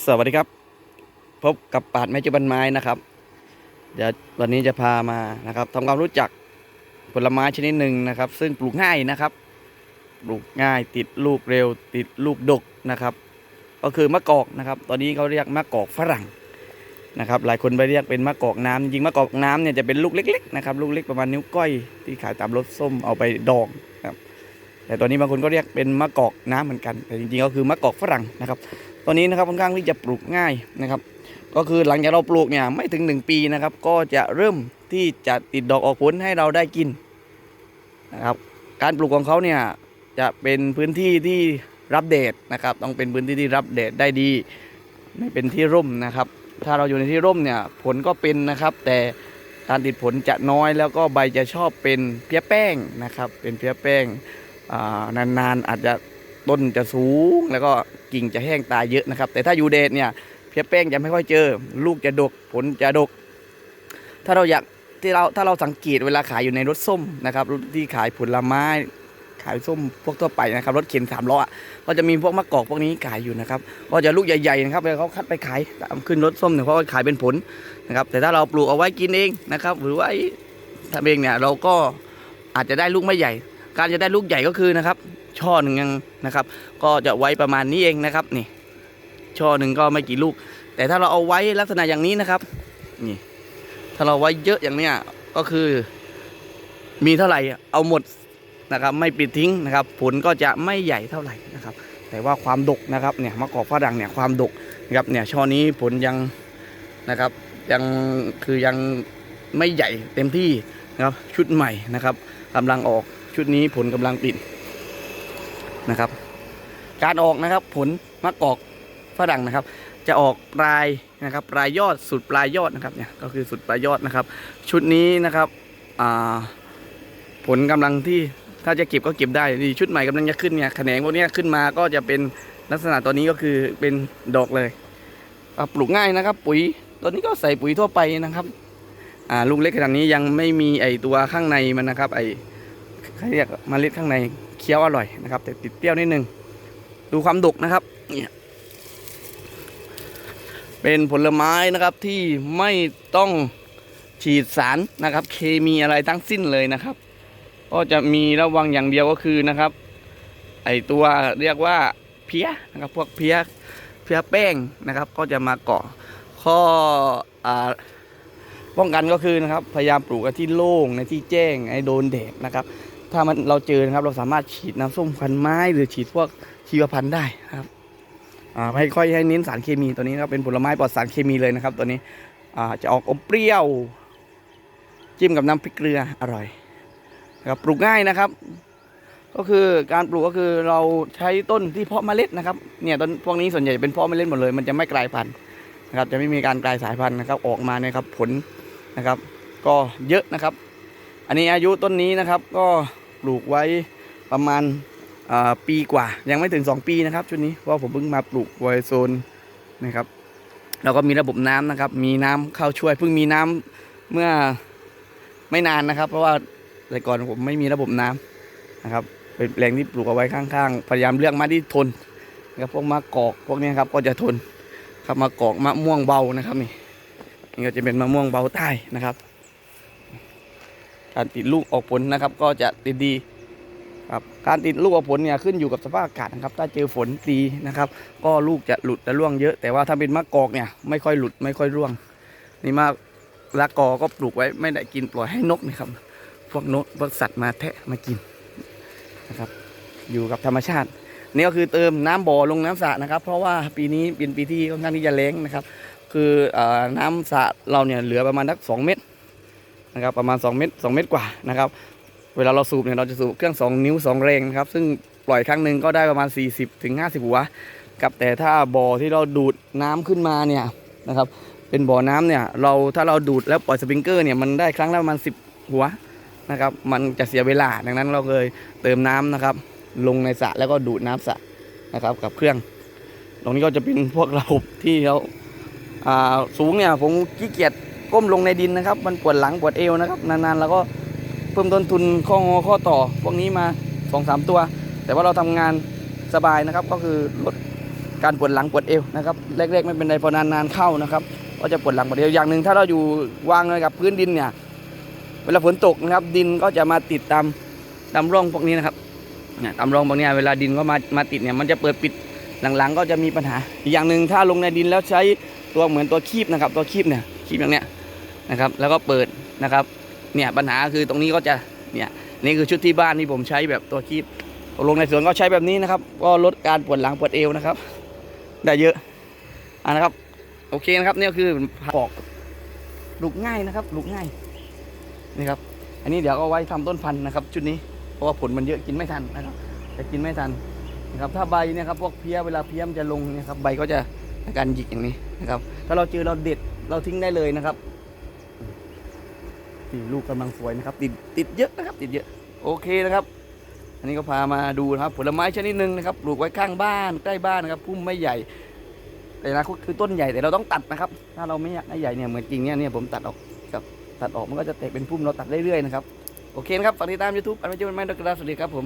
สวัสดีครับ พบกับปาดแม่จุบันไม้นะครับ เดี๋ยววันนี้จะพามานะครับทำความรู้จักผลไม้ชนิดหนึ่งนะครับ ซึ่งปลูกง่ายนะครับ ปลูกง่ายติดลูกเร็ว ติดลูกดกนะครับ ก็คือมะกอกนะครับ ตอนนี้เขาเรียกมะกอกฝรั่งนะครับ หลายคนไปเรียกเป็นมะกอกน้ำจริงมะกอกน้ำเนี่ยจะเป็นลูกเล็ก ๆ นะครับ ลูกเล็กประมาณนิ้วก้อยที่ขายตามรถส้มเอาไปดองนะครับ แต่ตอนนี้บางคนก็เรียกเป็นมะกอกน้ำเหมือนกัน แต่จริงๆก็คือมะกอกฝรั่งนะครับตอนนี้นะครับค่อนข้างที่จะปลูกง่ายนะครับ ก็คือหลังจากเราปลูกเนี่ยไม่ถึง 1 ปีนะครับ ก็จะเริ่มที่จะติดดอกออกผลให้เราได้กินนะครับ การปลูกของเขาเนี่ยจะเป็นพื้นที่ที่รับแดดนะครับ ต้องเป็นพื้นที่ที่รับแดดได้ดี ไม่เป็นที่ร่มนะครับ ถ้าเราอยู่ในที่ร่มเนี่ยผลก็เป็นนะครับ แต่การติดผลจะน้อยแล้วก็ใบจะชอบเป็นเพี้ยแป้งนะครับ เป็นเพี้ยแป้ง อ่านานๆอาจจะต้นจะสูงแล้วก็กิ่งจะแห้งตายเยอะนะครับ แต่ถ้าอยู่แดดเนี่ยเพียแป้งจะไม่ค่อยเจอ ลูกจะดกผลจะดก ถ้าเราอยากที่เราถ้าเราสังเกตเวลาขายอยู่ในรถส้มนะครับรถที่ขายผลไม้ขายส้มพวกทั่วไปนะครับรถเข็นสามล้ออะก็จะมีพวกมะกอกพวกนี้ขายอยู่นะครับก็จะลูกใหญ่ๆนะครับแล้วเขาคัดไปขายตามขึ้นรถส้มเนี่ยเขาก็ขายเป็นผลนะครับ แต่ถ้าเราปลูกเอาไว้กินเองนะครับ หรือว่าทำเองเนี่ยเราก็อาจจะได้ลูกไม่ใหญ่ การจะได้ลูกใหญ่ก็คือนะครับ ช่อหนึ่งยังนะครับ ก็จะไว้ประมาณนี้เองนะครับนี่ ช่อหนึ่งก็ไม่กี่ลูก แต่ถ้าเราเอาไว้ลักษณะอย่างนี้นะครับ นี่ ถ้าเราไว้เยอะอย่างเนี้ยก็คือ มีเท่าไหร่เอาหมดนะครับไม่ปิดทิ้งนะครับ ผลก็จะไม่ใหญ่เท่าไหร่นะครับ แต่ว่าความดกนะครับเนี่ยมะกอกฝรั่งเนี่ยความดกนะครับเนี่ยช่อนี้ผลยังนะครับ ยังคือยังไม่ใหญ่เต็มที่นะครับชุดใหม่นะครับกำลังออก ชุดนี้ผลกำลังปิดนะครับ การออกนะครับผลมะกอกฝรั่งนะครับ จะออกปลายนะครับปลายยอดสุดปลายยอดนะครับเนี่ยก็คือสุดปลายยอดนะครับ ชุดนี้นะครับผลกำลังที่ถ้าจะเก็บก็เก็บได้ดีชุดใหม่กำลังจะขึ้นเนี่ยแขนงพวกนี้ขึ้นมาก็จะเป็นลักษณะตัวนี้ก็คือเป็นดอกเลยปลูกง่ายนะครับ ปุ๋ยตัวนี้ก็ใส่ปุ๋ยทั่วไปนะครับลูกเล็กขนาดนี้ยังไม่มีไอตัวข้างในมันนะครับไอ เขาเรียกเมล็ดข้างในเคี้ยวอร่อยนะครับ แต่ติดเปรี้ยวนิดนึง ดูความดกนะครับเนี่ยเป็นผลไม้นะครับที่ไม่ต้องฉีดสารนะครับ เคมีอะไรทั้งสิ้นเลยนะครับ ก็จะมีระวังอย่างเดียวก็คือนะครับ ไอตัวเรียกว่าเพี้ยนะครับ พวกเพี้ยเพี้ยแป้งนะครับ ก็จะมาเกาะข้ออาป้องกันก็คือนะครับ พยายามปลูกที่โล่งในที่แจ้งไอโดนแดดนะครับ ถ้ามันเราเจอนะครับ เราสามารถฉีดน้ำส้มควันไม้ หรือฉีดพวกชีวพันธุ์ได้นะครับอ่าไม่ค่อยให้เน้นสารเคมีตัวนี้นะครับเป็นผลไม้ปลอดสารเคมีเลยนะครับตัวนี้อ่าจะออกอมเปรี้ยว จิ้มกับน้ำพริกเกลืออร่อยนะครับปลูกง่ายนะครับ ก็คือการปลูกก็คือเราใช้ต้นที่เพาะเมล็ดนะครับเนี่ยต้นพวกนี้ส่วนใหญ่เป็นเพาะเมล็ดหมดเลย มันจะไม่กลายพันธุ์นะครับ จะไม่มีการกลายสายพันธุ์นะครับ ออกมาเนี่ยครับผลนะครับ ก็เยอะนะครับ อันนี้อายุต้นนี้นะครับก็ ปลูกไว้ประมาณปีกว่า ยังไม่ถึง 2 ปีนะครับชุดนี้เพราะผมเพิ่งมาปลูกไวโซนนะครับแล้วก็มีระบบน้ำนะครับ มีน้ำเข้าช่วยเพิ่งมีน้ำเมื่อไม่นานนะครับ เพราะว่าแต่ก่อนผมไม่มีระบบน้ำนะครับเป็นแปลงที่ปลูกเอาไว้ข้างๆ พยายามเลือกมาที่ทนนะครับพวกมะกอกพวกนี้ครับก็จะทนครับมะกอกมะม่วงเบานะครับนี่นี่ก็จะเป็นมะม่วงเบาใต้นะครับ การติดลูกออกผลนะครับ ก็จะติดดีครับการติดลูกออกผลเนี่ยขึ้นอยู่กับสภาพอากาศนะครับ ถ้าเจอฝนตีนะครับ ก็ลูกจะหลุดจะร่วงเยอะ แต่ว่าถ้าเป็นมะกอกเนี่ยไม่ค่อยหลุดไม่ค่อยร่วง นี่มะละกอก็ปลูกไว้ไม่ได้กินปล่อยให้นกนะครับ พวกนกพวกสัตว์มาแทะมากินนะครับ อยู่กับธรรมชาตินี่ก็คือเติมน้ำบ่อลงน้ำสระนะครับ เพราะว่าปีนี้เป็นปีที่ค่อนข้างที่จะแรงนะครับ คือเอน้ำสระเราเนี่ยเหลือประมาณสักสองเม็ด นะครับประมาณ 2 เม็ด2เม็ดกว่านะครับเวลาเราสูบเนี่ยเราจะสูบเครื่อง 2 นิ้ว 2 แรงนะครับซึ่งปล่อยครั้งหนึ่งก็ได้ประมาณ 40ถึง50 หัวกับแต่ถ้าบ่อที่เราดูดน้ำขึ้นมาเนี่ยนะครับเป็นบ่อน้ำเนี่ยเราถ้าเราดูดแล้วปล่อยสปริงเกอร์เนี่ยมันได้ครั้งละประมาณ 10 หัวนะครับมันจะเสียเวลาดังนั้นเราเลยเติมน้ำนะครับลงในสระแล้วก็ดูดน้ำสระนะครับกับเครื่อง ตรงนี้ก็จะเป็นพวกระบบที่เราอ่าสูงเนี่ยผมขี้เกียจ ก้มลงในดินนะครับ มันปวดหลังปวดเอวนะครับ นานๆแล้วก็เพิ่มต้นทุนข้องอข้อต่อพวกนี้มาสองสามตัว แต่ว่าเราทำงานสบายนะครับ ก็คือลดการปวดหลังปวดเอวนะครับแรกๆไม่เป็นไรพอนานๆเข้านะครับก็จะปวดหลังปวดเอวอย่างหนึ่งถ้าเราอยู่วางเลยกับพื้นดินเนี่ยเวลาฝนตกนะครับ ดินก็จะมาติดตามตามร่องพวกนี้นะครับเนี่ยตามร่องพวกนี้เวลาดินก็มามาติดเนี่ยมันจะเปิดปิดหลังๆ ก็จะมีปัญหาอีกอย่างหนึ่งถ้าลงในดินแล้วใช้ตัวเหมือนตัวคีบนะครับ ตัวคีบเนี่ยคีบอย่างเนี้ย นะครับ แล้วก็เปิดนะครับเนี่ยปัญหาคือตรงนี้ก็จะเนี่ยนี่คือชุดที่บ้านที่ผมใช้แบบตัวคีบลงในสวนก็ใช้แบบนี้นะครับ ก็ลดการปวดหลังปวดเอวนะครับ ได้เยอะอ่านะครับโอเคนะครับนี่คือปอกลูกง่ายนะครับลูกง่ายนี่ครับอันนี้เดี๋ยวก็ไว้ทำต้นพันธุ์นะครับ ชุดนี้เพราะว่าผลมันเยอะกินไม่ทันนะครับจะกินไม่ทันนะครับ ถ้าใบเนี่ยครับพวกเพี้ยเวลาเพี้ยมจะลงนะครับ ใบก็จะอาการหยิกอย่างนี้นะครับ ถ้าเราเจอเราเด็ดเราทิ้งได้เลยนะครับ นี่ลูกกำลังสวยนะครับ ติดติดเยอะนะครับ ติดเยอะ โอเคนะครับ อันนี้ก็พามาดูนะครับ ผลไม้ชนิดหนึ่งนะครับปลูกไว้ข้างบ้านใกล้บ้านนะครับพุ่มไม่ใหญ่ แต่นะคือต้นใหญ่แต่เราต้องตัดนะครับ ถ้าเราไม่อยากให้ใหญ่เนี่ยเหมือนจริงเนี่ยเนี่ยผมตัดออกครับตัดออกมันก็จะแตกเป็นพุ่มเราตัดเรื่อยๆนะครับโอเคนะครับฝากติดตามยูทูบอันไม่ใช่เป็นไม่ดอกกระดาษสวัสดีครับผม